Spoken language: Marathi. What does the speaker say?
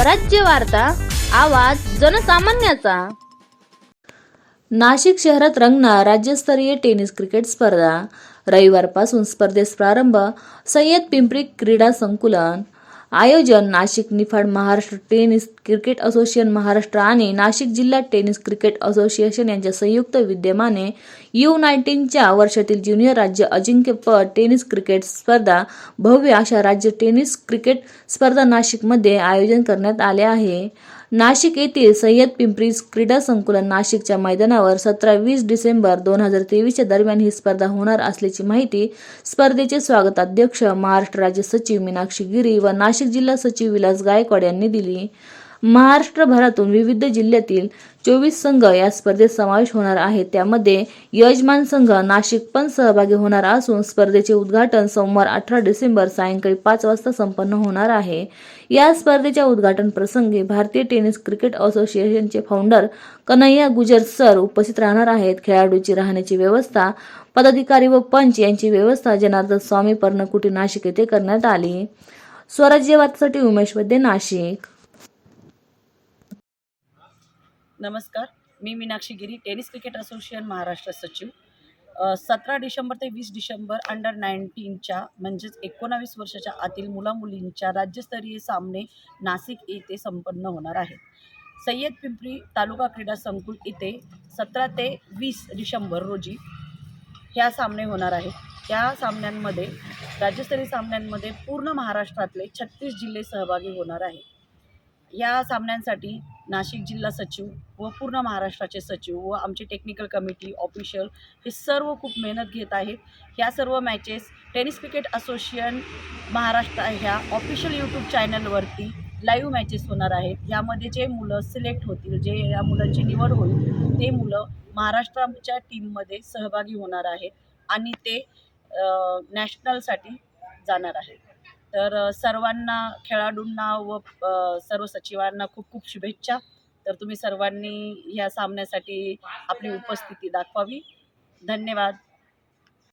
स्वराज्य वार्ता आवाज जनसामान्याचा. नाशिक शहरात रंगणार राज्यस्तरीय टेनिस क्रिकेट स्पर्धा. रविवारपासून स्पर्धेस प्रारंभ सय्यद पिंपरी क्रीडा संकुलन. आयोजन Nashik Niphad Maharashtra tennis cricket association Maharashtra आणि नाशिक जिल्हा टेनिस क्रिकेट असोसिएशन यांच्या संयुक्त विद्यमाने यू नाईन्टीनच्या वर्षातील ज्युनियर राज्य अजिंक्यपद टेनिस क्रिकेट स्पर्धा भव्य अशा राज्य टेनिस क्रिकेट स्पर्धा नाशिकमध्ये आयोजन करण्यात आले आहे. नाशिक येथील सय्यद पिंपरी क्रीडा संकुलन नाशिकच्या मैदानावर सतरा वीस डिसेंबर दोन हजार तेवीसच्या दरम्यान ही स्पर्धा होणार असल्याची माहिती स्पर्धेचे स्वागताध्यक्ष महाराष्ट्र राज्य सचिव मीनाक्षी गिरी व नाशिक जिल्हा सचिव विलास गायकवाड यांनी दिली. महाराष्ट्रभरातून विविध जिल्ह्यातील चोवीस संघ या स्पर्धेत समावेश होणार आहे त्यामध्ये यजमान संघ नाशिक पण सहभागी होणार असून स्पर्धेचे उद्घाटन सोमवार अठरा डिसेंबर सायंकाळी पाच वाजता संपन्न होणार आहे. या स्पर्धेच्या उद्घाटन प्रसंगी भारतीय टेनिस क्रिकेट असोसिएशनचे फाउंडर कन्हैया गुजर सर उपस्थित राहणार आहेत. खेळाडूची राहण्याची व्यवस्था पदाधिकारी व पंच यांची व्यवस्था जनार्दन स्वामी पर्णकुटी नाशिक येथे करण्यात आली. स्वराज्यवादसाठी उमेश वैद्य नाशिक. नमस्कार. मी Meenakshi Giri tennis cricket association Maharashtra सचिव. सतरा डिसेंबर ते वीस डिसेंबर अंडर नाईन्टीनच्या म्हणजेच एकोणावीस वर्षाच्या आतील मुलामुलींच्या राज्यस्तरीय सामने नाशिक येथे संपन्न होणार आहेत. सय्यद पिंपरी तालुका क्रीडा संकुल इथे सतरा ते वीस डिसेंबर रोजी ह्या सामने होणार आहेत. त्या सामन्यांमध्ये राज्यस्तरीय सामन्यांमध्ये पूर्ण महाराष्ट्रातले छत्तीस जिल्हे सहभागी होणार आहेत. या सामन्यांसाठी नाशिक जिल्हा सचिव व पूर्ण महाराष्ट्राचे सचिव व आमची टेक्निकल कमिटी ऑफिशियल हे सर्व खूप मेहनत घेत आहेत. ह्या सर्व matches tennis cricket association Maharashtra ह्या ऑफिशियल यूट्यूब चॅनलवरती लाईव्ह मॅचेस होणार आहेत. यामध्ये जे मुलं सिलेक्ट होतील जे या मुलांची निवड होईल ते मुलं महाराष्ट्राच्या टीममध्ये सहभागी होणार आहेत आणि ते नॅशनलसाठी जाणार आहेत. तर सर्वांना खेळाडूंना व सर्व सचिवांना खूप खूप शुभेच्छा. तर तुम्ही सर्वांनी ह्या सामन्यासाठी आपली उपस्थिती दाखवावी. धन्यवाद.